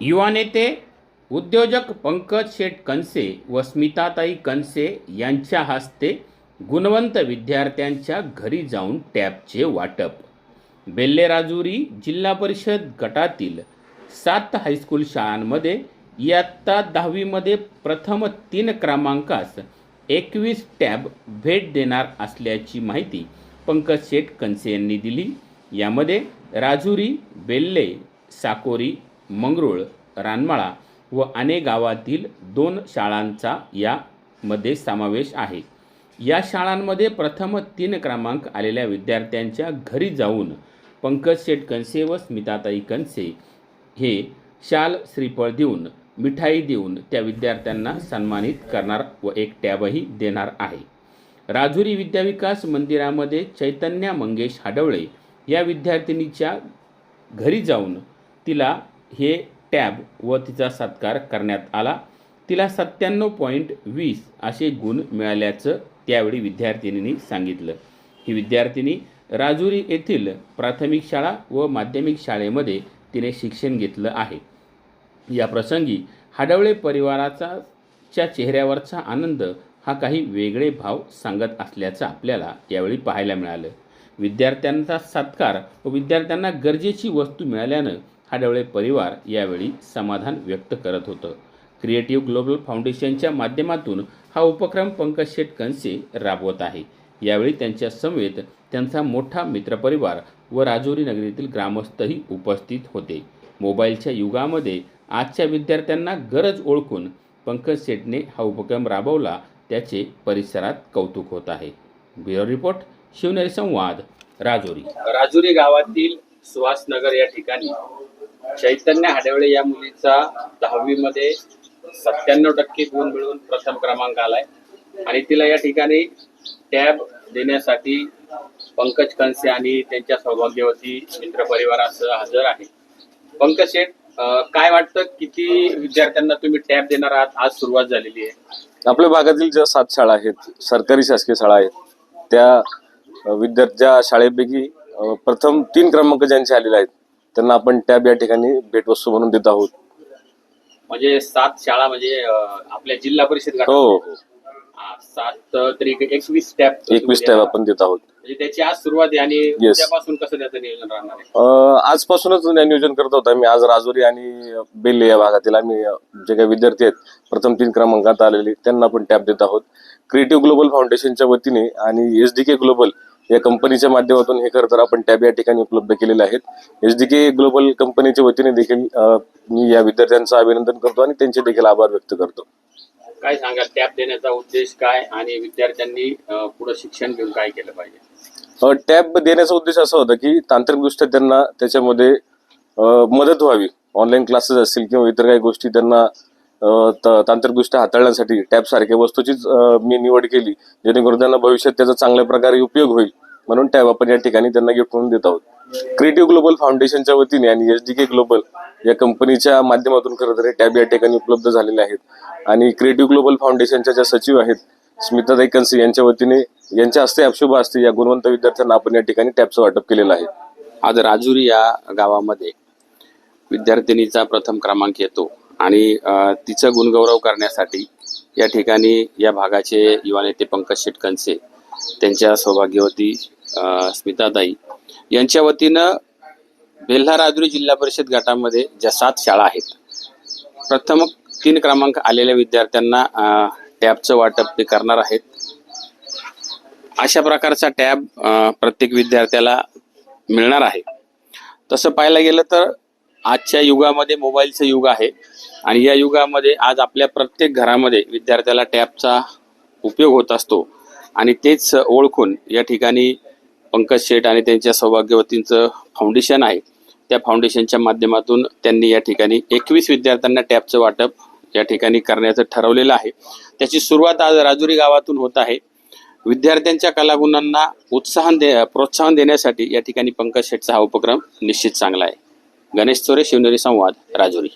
युवा नेते उद्योजक पंकज शेठ कनसे व स्मिताताई कनसे यांच्या हस्ते गुणवंत विद्यार्थ्यांच्या घरी जाऊन टॅबचे वाटप. बेल्ले राजुरी जिल्हा परिषद गटातील सात हायस्कूल शाळांमध्ये इयत्ता दहावीमध्ये प्रथम तीन क्रमांकास एकवीस टॅब भेट देणार असल्याची माहिती पंकज शेठ कनसे यांनी दिली. यामध्ये राजुरी बेल्ले साकोरी मंगरुळ रानमाळा व अने गावातील दोन शाळांचा यामध्ये समावेश आहे. या शाळांमध्ये प्रथम तीन क्रमांक आलेल्या विद्यार्थ्यांच्या घरी जाऊन पंकज शेठ कणसे व स्मिताताई कणसे हे शाल श्रीफळ देऊन मिठाई देऊन त्या विद्यार्थ्यांना सन्मानित करणार व एक टॅबही देणार आहे. राजुरी विद्याविकास मंदिरामध्ये चैतन्या मंगेश हाडवळे या विद्यार्थिनीच्या घरी जाऊन तिला हे टॅब व तिचा सत्कार करण्यात आला. तिला सत्त्याण्णव पॉईंट वीस असे गुण मिळाल्याचं त्यावेळी विद्यार्थिनींनी सांगितलं. ही विद्यार्थिनी राजुरी येथील प्राथमिक शाळा व माध्यमिक शाळेमध्ये तिने शिक्षण घेतलं आहे. या प्रसंगी हाडवळे परिवाराचा च्या चेहऱ्यावरचा आनंद हा काही वेगळे भाव सांगत असल्याचं आपल्याला यावेळी पाहायला मिळालं. विद्यार्थ्यांचा सत्कार व विद्यार्थ्यांना गरजेची वस्तू मिळाल्यानं हाडवळे परिवार यावेळी समाधान व्यक्त करत होतं. क्रिएटिव्ह ग्लोबल फाउंडेशनच्या माध्यमातून हा उपक्रम पंकज शेठ कनसे राबवत आहे. यावेळी त्यांच्या समवेत त्यांचा मोठा मित्रपरिवार व राजौरी नगरीतील ग्रामस्थही उपस्थित होते. मोबाईलच्या युगामध्ये आजच्या विद्यार्थ्यांना गरज ओळखून पंकज शेटने हा उपक्रम राबवला त्याचे परिसरात कौतुक होत आहे. ब्युरो रिपोर्ट शिवनेरी संवाद राजोरी. राजोरी गावातील सुहासनगर या ठिकाणी चैतन्य हाडवळे या मुलीचा दहावी मध्ये सत्त्याण्णव टक्के गुण मिळवून प्रथम क्रमांक आलाय. आणि तिला या ठिकाणी टॅब देण्यासाठी पंकज कंसे आणि त्यांच्या सौभाग्यवती मित्र परिवारासह हजर आहे. पंकज शेठ काय वाटतं किती विद्यार्थ्यांना तुम्ही टॅब देणार आहात? आज सुरुवात झालेली आहे. आपल्या भागातील ज्या सात शाळा आहेत सरकारी शासकीय शाळा आहेत त्या विद्यार्थ्या शाळेपैकी प्रथम तीन क्रमांक ज्यांचे आलेले आहेत त्यांना आपण टॅब या ठिकाणी भेटवस्तू म्हणून देत आहोत. म्हणजे सात शाळा म्हणजे अं, आपल्या जिल्हा परिषद हो गटात हो. हा, सात तरी एकवीस टॅब एकवीस टॅब आपण देत आहोत. म्हणजे त्याची आज सुरुवात आहे आणि. उद्यापासून कसं त्याचं नियोजन राहणार आहे? अ, आजपासूनच नियोजन करत होतो आम्ही. आज राजुरी आणि बेल्ले या भागातील आम्ही अ, जे काही विद्यार्थी आहेत प्रथम तीन क्रमांकात आलेले त्यांना आपण टॅब देत आहोत. क्रिएटिव्ह ग्लोबल फाउंडेशनच्या वतीने आणि एस डी के ग्लोबल या कंपनीच्या माध्यमातून हे खरं तर आपण टॅब या ठिकाणी उपलब्ध केलेले आहेत. एस डी के ग्लोबल कंपनीच्या वतीने देखील मी या विद्यार्थ्यांचं अभिनंदन करतो आणि त्यांचे देखील आभार व्यक्त करतो. काय सांगाल? टॅब देण्याचा उद्देश काय आणि विद्यार्थ्यांनी पुढे शिक्षण घेऊन काय केलं पाहिजे? टॅब देण्याचा उद्देश असा होता की तांत्रिकदृष्ट्या त्यांना त्याच्यामध्ये मदत व्हावी. ऑनलाईन क्लासेस असतील किंवा इतर काही गोष्टी त्यांना तांत्रिकदृष्ट्या हाताळण्यासाठी टॅबसारख्या वस्तूचीच मी निवड केली जेणेकरून त्यांना भविष्यात त्याचा चांगल्या प्रकारे उपयोग होईल. म्हणून टॅब आपण या ठिकाणी त्यांना गिफ्ट म्हणून देत आहोत. क्रिएटिव्ह ग्लोबल फाउंडेशनच्या वतीने आणि एस डी के ग्लोबल या कंपनीच्या माध्यमातून खरं तर हे टॅब या ठिकाणी उपलब्ध झालेले आहेत. आणि क्रिएटिव्ह ग्लोबल फाउंडेशनच्या ज्या सचिव आहेत स्मिता कन्से यांच्या वतीने यांच्या हस्ते अपशुभ असते या गुणवंत विद्यार्थ्यांना आपण या ठिकाणी टॅबचं वाटप केलेलं आहे. आज राजुरी या गावामध्ये विद्यार्थिनीचा प्रथम क्रमांक येतो. आणि तिचं गुणगौरव करण्यासाठी या ठिकाणी या भागाचे युवा नेते पंकज शेटकनसे त्यांच्या सौभाग्यवती स्मिताताई. यांच्या वतीनं बेल्हा राजुरी जिल्हा परिषद गटामध्ये ज्या सात शाळा आहेत प्रथम तीन क्रमांक आलेल्या विद्यार्थ्यांना टॅबचं वाटप ते करणार आहेत. अशा प्रकारचा टॅब प्रत्येक विद्यार्थ्याला मिळणार आहे. तसं पाहायला गेलं तर आजच्या युगामध्ये मोबाईलचं युग आहे. आणि या युगामध्ये आज आपल्या प्रत्येक घरामध्ये विद्यार्थ्याला टॅबचा उपयोग होत असतो. आणि तेच ओळखून या ठिकाणी पंकज शेठ आणि त्यांच्या सौभाग्यवतींचं फाउंडेशन आहे. त्या फाउंडेशनच्या माध्यमातून त्यांनी या ठिकाणी एकवीस विद्यार्थ्यांना टॅबचं वाटप या ठिकाणी करण्याचं ठरवलेलं आहे. त्याची सुरुवात आज राजुरी गावातून होत आहे. विद्यार्थ्यांच्या कलागुणांना उत्साहन दे प्रोत्साहन देण्यासाठी या ठिकाणी पंकज शेठचा हा उपक्रम निश्चित चांगला आहे. गणेश चोरे शिवनेरी संवाद राजुरी.